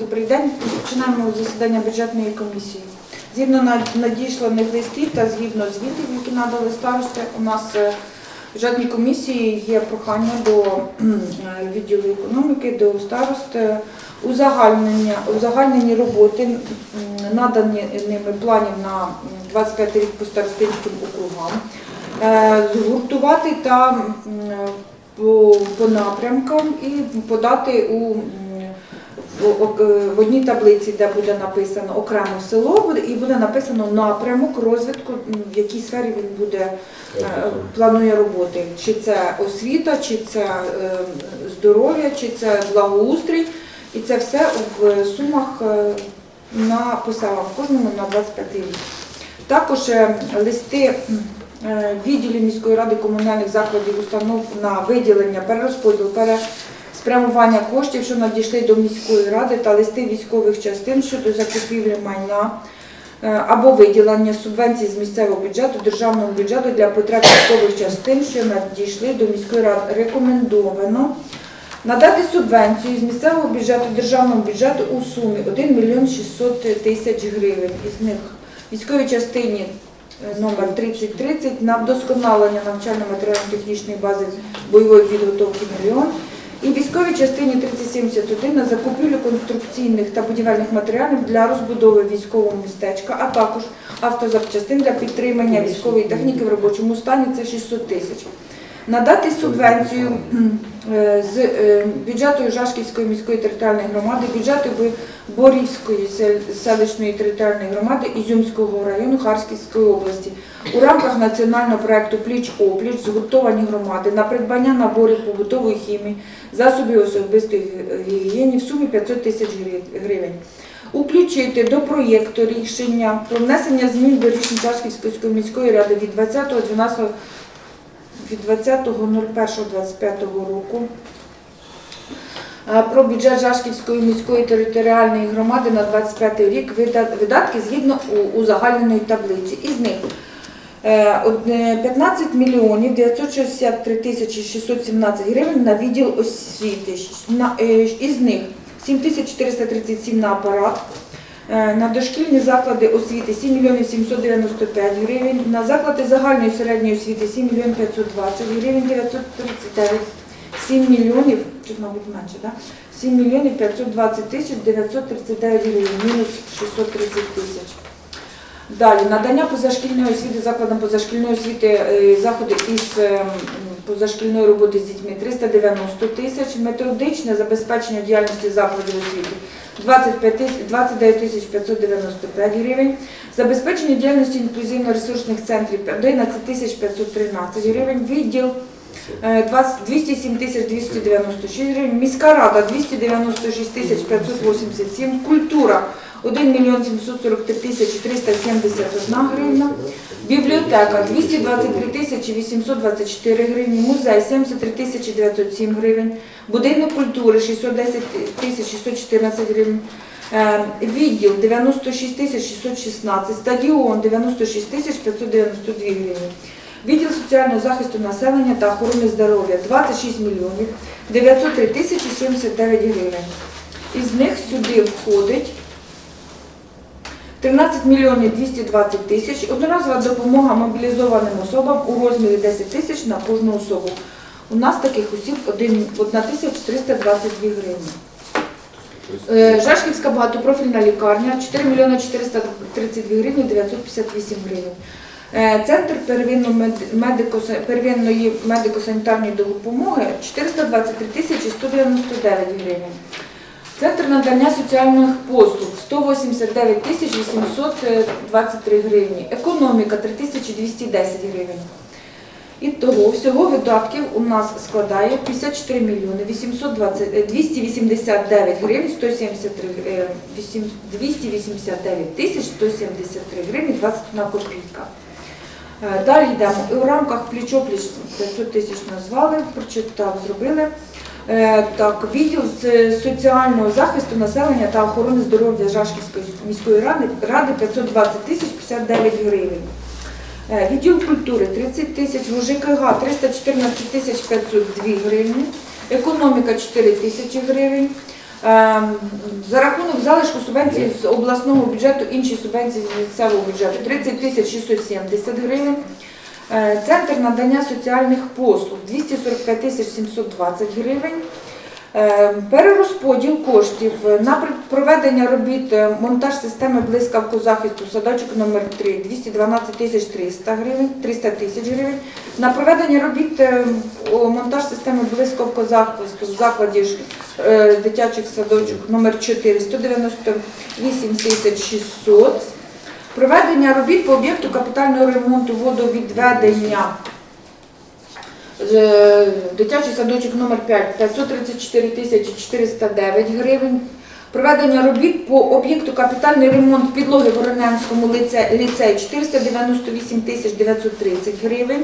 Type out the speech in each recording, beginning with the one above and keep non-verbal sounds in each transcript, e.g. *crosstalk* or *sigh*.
Добрий день. Починаємо засідання бюджетної комісії. Згідно на- надійшлених листів та згідно звітів, які надали старости, у нас е, в бюджетній комісії є прохання до е, відділу економіки, до старост е, узагальнення, узагальнені роботи, надані ними планів на м, 25 рік по старостинським округам, згуртувати та по, напрямкам і подати у в, одній таблиці, де буде написано окремо село, і буде написано напрямок розвитку, в якій сфері він буде е, планує роботи. Чи це освіта, чи це е, здоров'я, чи це благоустрій. І це все в сумах е, на по кожному на 25 рік. Також е, листи е, відділів міської ради комунальних закладів установ на виділення, перерозподіл, переспрямування коштів, що надійшли до міської ради, та листи військових частин щодо закупівлі майна е, або виділення субвенцій з місцевого бюджету, державного бюджету для потреб військових частин, що надійшли до міської ради. Рекомендовано надати субвенцію з місцевого бюджету, державного бюджету у сумі 1 мільйон 600 тисяч гривень. Із них військовій частині е, номер 3030 на вдосконалення навчально-матеріально-технічної бази бойової підготовки мільйон. І військовій частині 3071 на закупівлю конструкційних та будівельних матеріалів для розбудови військового містечка, а також автозапчастин для підтримання військової техніки в робочому стані це 600 тисяч. Надати субвенцію е, з е, бюджету Жашківської міської територіальної громади, бюджету Борівської селищної територіальної громади Ізюмського району Харківської області у рамках національного проекту Пліч опліч згуртовані громади на придбання наборів побутової хімії, засобів особистої гі- гігієни в сумі 500 тисяч гривень. Уключити до проєкту рішення про внесення змін до рішень Чашківської міської ради від 20.12 від 20.01.25 року про бюджет Жашківської міської територіальної громади на 25 рік видатки згідно узагальненої таблиці. Із них е, од- е, 15 мільйонів 963 тисячі 617 гривень на відділ освіти. Е, Із них 7437 на апарат, На дошкільні заклади освіти 7 мільйонів 795 гривень, на заклади загальної середньої освіти 7 мільйонів 520 гривень 939, 7 мільйонів, чи мабуть менше, да? 7 мільйонів 520 тисяч 939 гривень, мінус 630 тисяч. Далі, надання позашкільної освіти закладам позашкільної освіти е, заходи із е, позашкільної роботи з дітьми 390 тисяч, методичне забезпечення діяльності закладів освіти 25 тисяч, 29 тисяч 595 гривень, забезпечення діяльності інклюзивно-ресурсних центрів 11 тисяч 513 гривень, відділ е, 20 207 тисяч 296 гривень, міська рада 296 тисяч 587, культура 1 мільйон 743 тисячі 371 гривна, бібліотека 223 тисячі 824 гривні, музей 73 тисячі 907 гривень, будинок культури 610 тисяч 614 гривень, е, відділ 96 тисяч 616, стадіон 96 тисяч 592 гривні. Відділ соціального захисту населення та охорони здоров'я 26 мільйонів 903 тисячі 79 гривень. Із них сюди входить 13 мільйонів 220 тисяч, одноразова допомога мобілізованим особам у розмірі 10 тисяч на кожну особу. У нас таких осіб 1322 гривні. Е, Жашківська багатопрофільна лікарня 4 мільйони 432 гривні 958 гривень. Е, Центр первинної медико-санітарної допомоги 423 тисячі 199 гривень. Центр надання соціальних послуг 189 тисяч 823 гривні. Економіка 3210 гривень. І того всього видатків у нас складає 54 мільйони 820, е, 289 гривень 173, е, 289 тисяч 173 гривні 21 копійка. Е, Далі йдемо. У рамках пліч-опліч 500 тисяч назвали, прочитав, зробили. Е, Так, відділ з соціального захисту населення та охорони здоров'я Жашківської міської ради, ради 520 тисяч 59 гривень. Е, Відділ культури 30 тисяч, ЖКГ 314 тисяч 502 гривні, економіка 4 тисячі гривень, За рахунок залишку субвенції з обласного бюджету, інші субвенції з місцевого бюджету 30 тисяч 670 гривень. Е, Центр надання соціальних послуг 245 тисяч 720 гривень. Е, Перерозподіл коштів на проведення робіт е, монтаж системи блискавку захисту садочок номер 3 212 тисяч 300 гривень, 300 тисяч гривень. На проведення робіт монтаж системи блискавку захисту в закладі дитячих садочок номер 4 198 тисяч 600. Проведення робіт по об'єкту капітального ремонту водовідведення Е, Дитячий садочок номер 5 534 тисячі 409 гривень. Проведення робіт по об'єкту капітальний ремонт підлоги в Вороненському ліце- ліцеї 498 тисяч 930 гривень.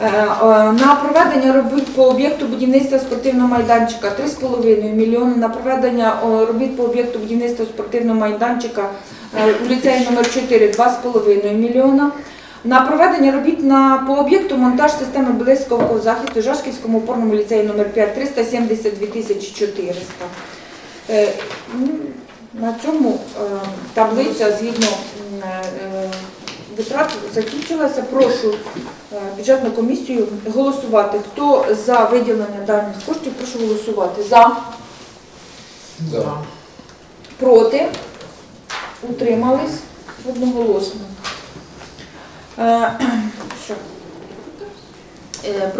Е, е, На проведення робіт по об'єкту будівництва спортивного майданчика 3,5 мільйони. На проведення робіт по об'єкту будівництва спортивного майданчика е, у ліцеї номер 4 2,5 мільйона. На проведення робіт по об'єкту монтаж системи близькового захисту Жашківському опорному ліцеї номер 5 372 400. Е, ну, На цьому е, таблиця згідно е, витрат закінчилася. Прошу е, бюджетну комісію голосувати. Хто за виділення даних коштів, прошу голосувати. За, За. проти, утримались одноголосно. Е, що? Е,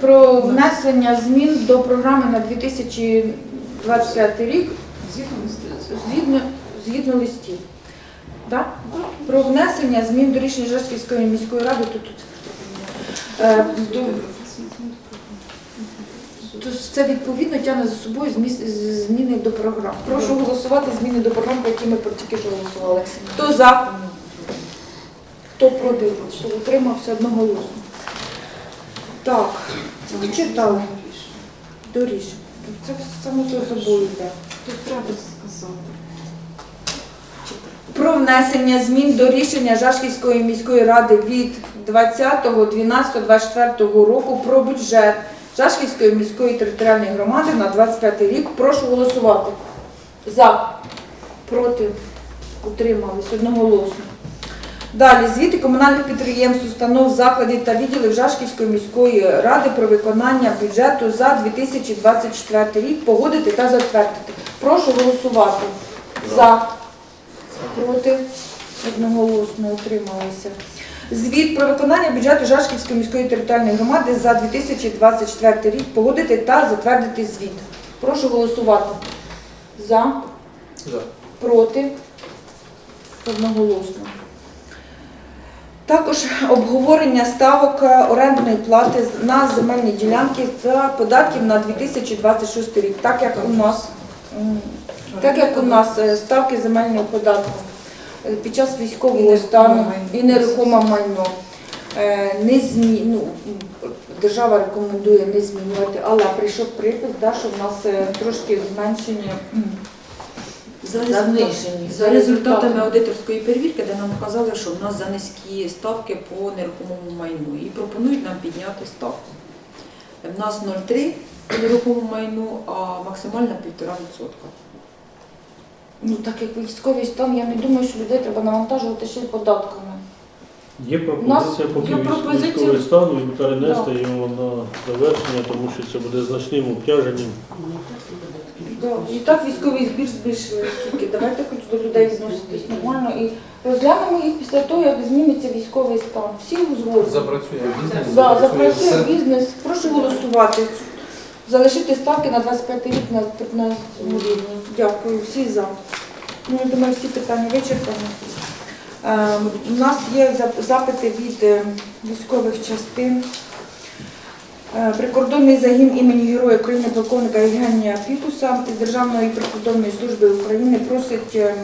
про внесення змін до програми на 2025 рік згідно, згідно листів. Про внесення змін до рішення Жашківської міської ради тут, тут е, до- це відповідно тягне за собою зміни до програм. Прошу голосувати зміни до програм, про які ми тільки що голосували. Хто за? Хто проти? Хто утримався одноголосно? Так, це читали до рішення. Це само собою йде. Тут треба сказати. Про внесення змін до рішення Жашківської міської ради від 20.12.24 року про бюджет Жашківської міської територіальної громади на 25 рік. Прошу голосувати. За, проти, утримались одноголосно. Далі звіти комунальних підприємств, установ, закладів та відділів Жашківської міської ради про виконання бюджету за 2024 рік погодити та затвердити. Прошу голосувати. За. Проти одноголосно утрималися. Звіт про виконання бюджету Жашківської міської територіальної громади за 2024 рік погодити та затвердити звіт. Прошу голосувати. За, За. проти, одноголосно. Також обговорення ставок е, орендної плати на земельні ділянки за податків на 2026 рік, так як у нас, так як у нас е, ставки земельного податку е, під час військового стану і нерухоме майно е, не змі... ну, держава рекомендує не змінювати, але прийшов припис, да, що в нас трошки зменшення. За, за результатами аудиторської перевірки, де нам вказали, що в нас за низькі ставки по нерухомому майну. І пропонують нам підняти ставку. В нас 0,3 по нерухомому майну, а максимальна 1,5%. Ну, так як військовий стан, я не думаю, що людей треба навантажувати ще й податками. Є пропозиція, є пропозиція- військовий стан і перенести його на завершення, тому що це буде значним обтяженням. Да. І так військовий збір збільшили скільки. Давайте хоч до людей відноситись нормально і розглянемо їх після того, як зміниться військовий стан. Всі узгодні. Запрацює бізнес, Да, запрацює бізнес. Прошу голосувати. Залишити ставки на 25 рік на 15 рівні. Дякую. Всі за. Ну, я думаю, всі питання вичерпані. Е, у нас є запити від е, військових частин. Е, Прикордонний загін імені Героя України полковника Євгенія Пікуса з Державної прикордонної служби України просить е,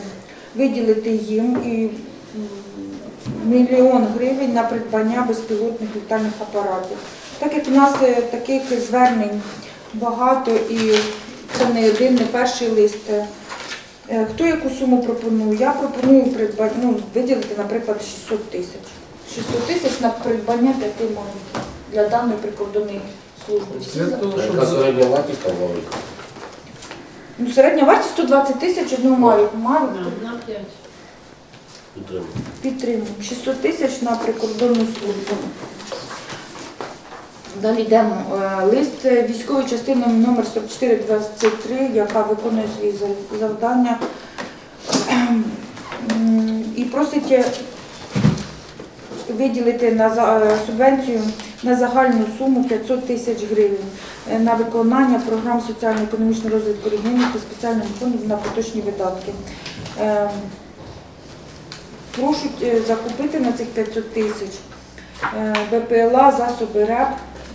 виділити їм і мільйон гривень на придбання безпілотних літальних апаратів. Так як у нас таких звернень багато і це не один, не перший лист. е, е, Хто яку суму пропонує? Я пропоную придбати, ну, виділити, наприклад, 600 тисяч. 600 тисяч на придбання п'яти монітів для даної прикордонної служби. Всі за? Яка середня вартість там велика? Ну, середня вартість 120 тисяч одного Мавіку. Мавік На 5. Підтримую. підтримуємо. 600 тисяч на прикордонну службу. Далі йдемо. Е, Лист військової частини номер 4423, яка виконує свої завдання. І просить е, виділити на е, субвенцію на загальну суму 500 тисяч гривень на виконання програм соціально-економічного розвитку регіонів та спеціальних фондів на поточні видатки. Е, Просять е, закупити на цих 500 тисяч БПЛА, засоби РЕП,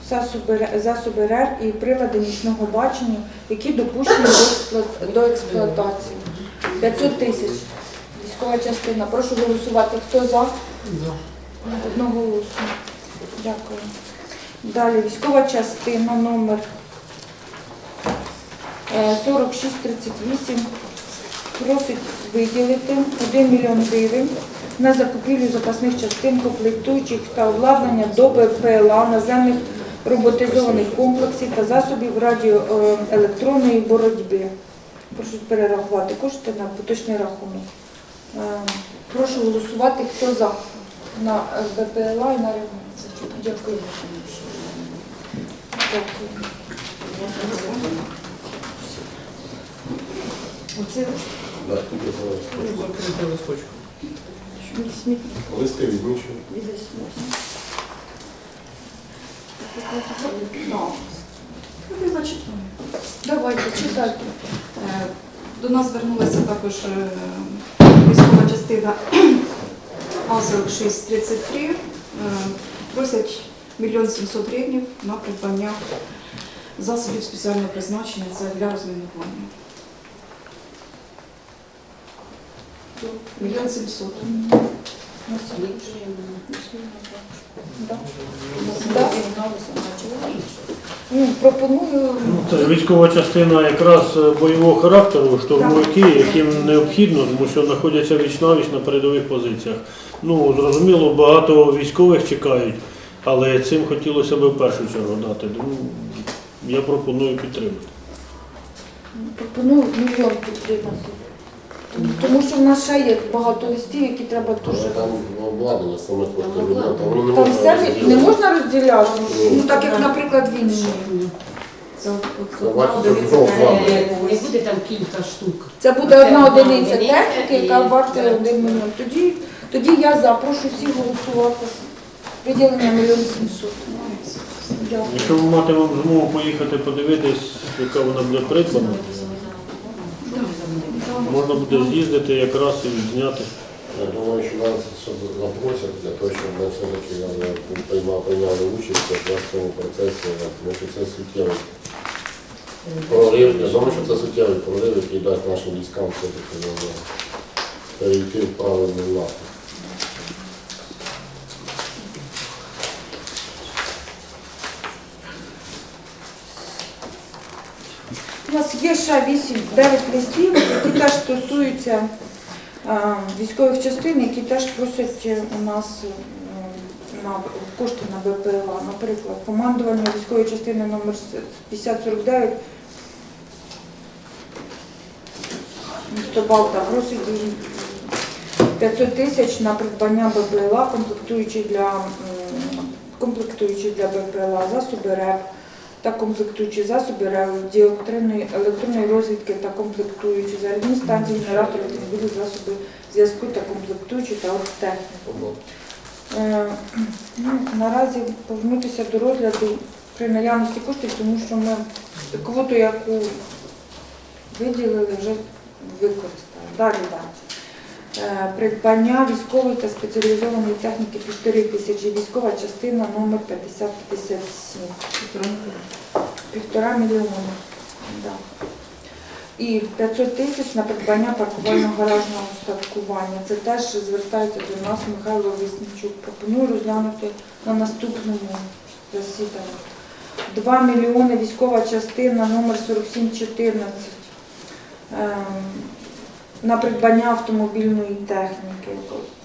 засоби засоби РЕР і прилади нічного бачення, які допущені до, експлуат- до експлуатації. 500 тисяч. Військова частина. Прошу голосувати. Хто за? Одноголосно. Дякую. Далі військова частина номер е, 4638 просить виділити 1 мільйон гривень на закупівлю запасних частин, комплектуючих та обладнання до БПЛА наземних роботизованих комплексів та засобів радіоелектронної боротьби. Прошу перерахувати кошти на поточний рахунок. Е, Прошу голосувати, хто за на БПЛА і на ремонт. Дякую. Дякую. Оце листочку. Листи відмічу. Давайте, читайте. Е, До нас звернулася також е, військова частина *clears throat* А4633. Е, Просять мільйон 700 гривень на придбання засобів спеціального призначення це для розмінування. Мільйон 700. Да. Да. Ну, пропоную. Ну, Це військова частина якраз е, бойового характеру, штурмовики, яким необхідно, тому що знаходяться віч навіч на передових позиціях. Ну, зрозуміло, багато військових чекають, але цим хотілося б в першу чергу дати. Тому я пропоную підтримати. Пропоную мільйон підтримати. Тому що в нас ще є багато листів, які треба дуже. Там обладнання саме коштує мільйон, там воно не Там можна все не можна розділяти. Ну так як, наприклад, він же. Це вартість одного це- Не буде там кілька штук. Це буде одна одиниця техніки, яка вартує один мільйон. Тоді, тоді я за. Прошу всіх голосувати. Виділення мільйон сімсот. Дякую. Якщо ми матимемо змогу поїхати подивитись, яка вона буде придбана, можна буде з'їздити якраз і відзняти. Я думаю, що нас запросять для того, щоб ми все-таки приймали, участь в цьому процесі, тому що це суттєвий прорив. Я думаю, що це суттєвий прорив, який дасть нашим військам все-таки е, перейти в правильний напрямок. Є ще 8-9 листів, які теж стосуються військових частин, які теж просять е, у нас е, на кошти на БПЛА. Наприклад, командування військової частини номер 5049 місто Балта просить 500 тисяч на придбання БПЛА, комплектуючи для, комплектуючи для БПЛА, засоби РЕП та комплектуючі засоби радіоелектронної електронної розвідки та комплектуючі зарядні станції, генератори, автомобілі, засоби зв'язку та комплектуючі та оргтехніку. Е, ну, Наразі повернутися до розгляду при наявності коштів, тому що ми квоту, яку виділили, вже використали. Далі далі. Е, Придбання військової та спеціалізованої техніки півтори тисячі, військова частина номер 5057. Півтора мільйона. Да. І 500 тисяч на придбання паркувального гаражного устаткування. Це теж звертається до нас Михайло Вісничук. Пропоную розглянути на наступному засіданні. 2 мільйони військова частина номер 4714 ем, на придбання автомобільної техніки,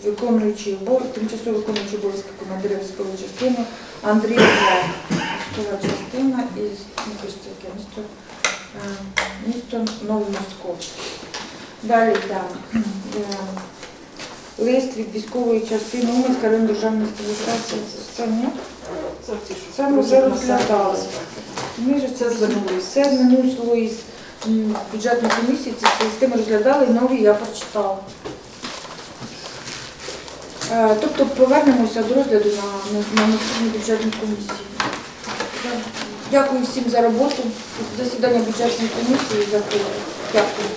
виконуючи обов- тимчасово виконуючи обов'язки командира військової частини Андрій. Військова частина із пишеться місто Е, Місто Новомосковськ. Далі йдемо. Е, Лист від військової частини Уманська район державної адміністрації. Це ні? Це вже ж Це звернулись. Це звернуло із бюджетної комісії, ці ці листи ми розглядали, і нові я прочитала. Е, Тобто повернемося до розгляду на, на, на наступній бюджетній комісії. Дякую всім за роботу. Засідання бюджетної комісії закрите. Дякую.